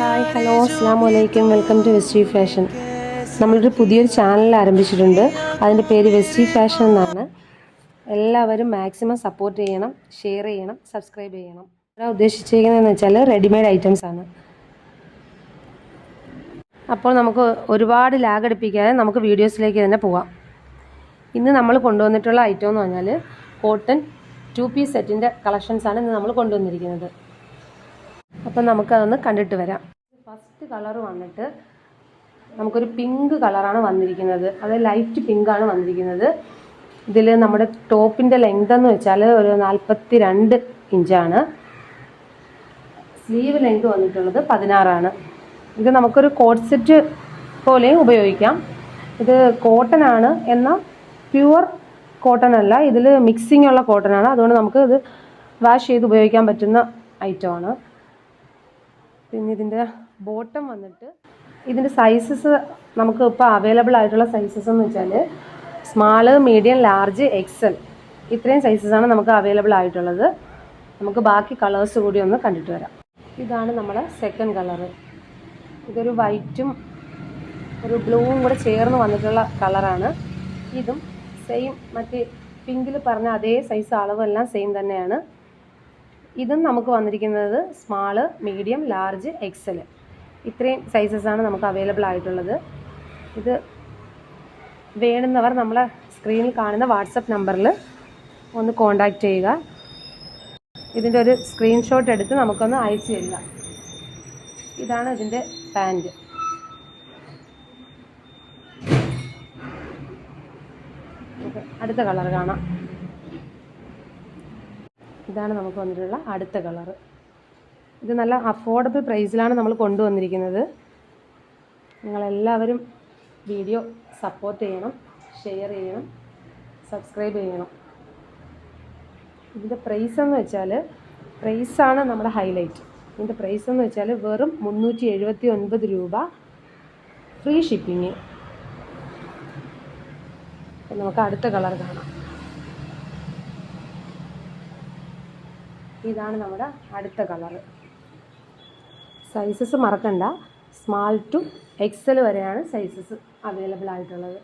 Hi hello അസ്സാം വലൈക്കും welcome to വെസ്റ്റി fashion. നമ്മളൊരു പുതിയൊരു ചാനൽ ആരംഭിച്ചിട്ടുണ്ട്. അതിന്റെ പേര് വെസ്റ്റി ഫാഷൻ എന്നാണ്. എല്ലാവരും മാക്സിമം സപ്പോർട്ട് ചെയ്യണം ഷെയർ ചെയ്യണം സബ്സ്ക്രൈബ് ചെയ്യണം. ഞാൻ ഉദ്ദേശിച്ചിരിക്കുന്നതെന്ന് വെച്ചാൽ റെഡിമെയ്ഡ് ഐറ്റംസ് ആണ്. അപ്പോൾ നമുക്ക് ഒരുപാട് ലാഗ് അടുപ്പിക്കാതെ നമുക്ക് വീഡിയോസിലേക്ക് തന്നെ പോവാം. ഇന്ന് നമ്മൾ കൊണ്ടുവന്നിട്ടുള്ള ഐറ്റം എന്ന് പറഞ്ഞാൽ കോട്ടൺ ടു പീസ് സെറ്റിന്റെ കളക്ഷൻസാണ് ഇന്ന് നമ്മൾ കൊണ്ടുവന്നിരിക്കുന്നത്. അപ്പം നമുക്കതൊന്ന് കണ്ടിട്ട് വരാം. ഫസ്റ്റ് കളർ വന്നിട്ട് നമുക്കൊരു പിങ്ക് കളറാണ് വന്നിരിക്കുന്നത്. അത് ലൈറ്റ് പിങ്കാണ് വന്നിരിക്കുന്നത്. ഇതിൽ നമ്മുടെ ടോപ്പിന്റെ ലെങ്ത് എന്ന് വെച്ചാൽ ഒരു നാൽപ്പത്തി രണ്ട് ഇഞ്ചാണ് സ്ലീവ് ലെങ്ത് വന്നിട്ടുള്ളത് പതിനാറാണ്. ഇത് നമുക്കൊരു കോട്ട് സെറ്റ് പോലെയും ഉപയോഗിക്കാം. ഇത് കോട്ടൺ ആണ്. എന്നാൽ പ്യുവർ കോട്ടൺ അല്ല. ഇതിൽ മിക്സിംഗ് ഉള്ള കോട്ടൺ ആണ്. അതുകൊണ്ട് നമുക്ക് ഇത് വാഷ് ചെയ്ത് ഉപയോഗിക്കാൻ പറ്റുന്ന ഐറ്റമാണ് പിന്നെ ഇതിന്റെ ബോട്ടം വന്നിട്ട് ഇതിന്റെ സൈസസ് നമുക്ക് ഇപ്പോൾ അവൈലബിൾ ആയിട്ടുള്ള സൈസസ് എന്ന് വെച്ചാൽ സ്മാൾ മീഡിയം ലാർജ് എക്സൽ ഇത്രയും സൈസസാണ് നമുക്ക് അവൈലബിൾ ആയിട്ടുള്ളത്. നമുക്ക് ബാക്കി കളേഴ്സ് കൂടി ഒന്ന് കണ്ടിട്ട് വരാം. ഇതാണ് നമ്മുടെ സെക്കൻഡ് കളറ് ഇതൊരു വൈറ്റും ഒരു ബ്ലൂവും കൂടെ ചേർന്ന് വന്നിട്ടുള്ള കളറാണ് ഇതും സെയിം മറ്റേ പിങ്കിൽ പറഞ്ഞ അതേ സൈസ് അളവെല്ലാം സെയിം തന്നെയാണ്. ഇതും നമുക്ക് വന്നിരിക്കുന്നത് സ്മാൾ മീഡിയം ലാർജ് എക്സൽ ഇത്രയും സൈസസാണ് നമുക്ക് അവൈലബിൾ ആയിട്ടുള്ളത്. ഇത് വേണ്ടുന്നവർ നമ്മളെ സ്ക്രീനിൽ കാണുന്ന വാട്സപ്പ് നമ്പറിൽ ഒന്ന് കോണ്ടാക്റ്റ് ചെയ്യുക. ഇതിന്റെ ഒരു സ്ക്രീൻഷോട്ട് എടുത്ത് നമുക്കൊന്ന് അയച്ചു തരിക. ഇതാണ് ഇതിന്റെ പാന്റ് അടുത്ത കളർ കാണാം. ഇതാണ് നമുക്ക് വന്നിട്ടുള്ള അടുത്ത കളർ ഇത് നല്ല അഫോർഡബിൾ പ്രൈസിലാണ് നമ്മൾ കൊണ്ടുവന്നിരിക്കുന്നത്. നിങ്ങളെല്ലാവരും വീഡിയോ സപ്പോർട്ട് ചെയ്യണം ഷെയർ ചെയ്യണം സബ്സ്ക്രൈബ് ചെയ്യണം. ഇതിന്റെ പ്രൈസ് എന്ന് വെച്ചാൽ പ്രൈസാണ് നമ്മുടെ ഹൈലൈറ്റ് ഇതിന്റെ പ്രൈസ് എന്ന് വെച്ചാൽ വെറും മുന്നൂറ്റി എഴുപത്തി ഒൻപത് രൂപ ഫ്രീ ഷിപ്പിങ് നമുക്ക് അടുത്ത കളർ കാണാം. ഇതാണ് നമ്മുടെ അടുത്ത കളറ് സൈസസ് മറക്കണ്ട. സ്മാൾ ടു എക്സൽ വരെയാണ് സൈസസ് അവൈലബിൾ ആയിട്ടുള്ളത്.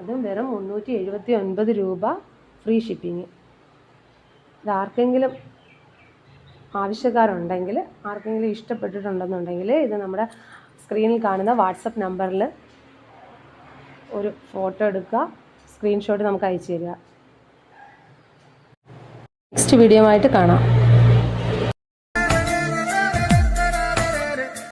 അതും വെറും മുന്നൂറ്റി എഴുപത്തി ഒൻപത് രൂപ ഫ്രീ ഷിപ്പിങ് ഇത് ആർക്കെങ്കിലും ആവശ്യക്കാരുണ്ടെങ്കിൽ ആർക്കെങ്കിലും ഇഷ്ടപ്പെട്ടിട്ടുണ്ടെന്നുണ്ടെങ്കിൽ ഇത് നമ്മുടെ സ്ക്രീനിൽ കാണുന്ന വാട്സപ്പ് നമ്പറിൽ ഒരു ഫോട്ടോ എടുക്കുക സ്ക്രീൻഷോട്ട് നമുക്ക് അയച്ചു തരിക. നെക്സ്റ്റ് വീഡിയോ ആയിട്ട് കാണാം.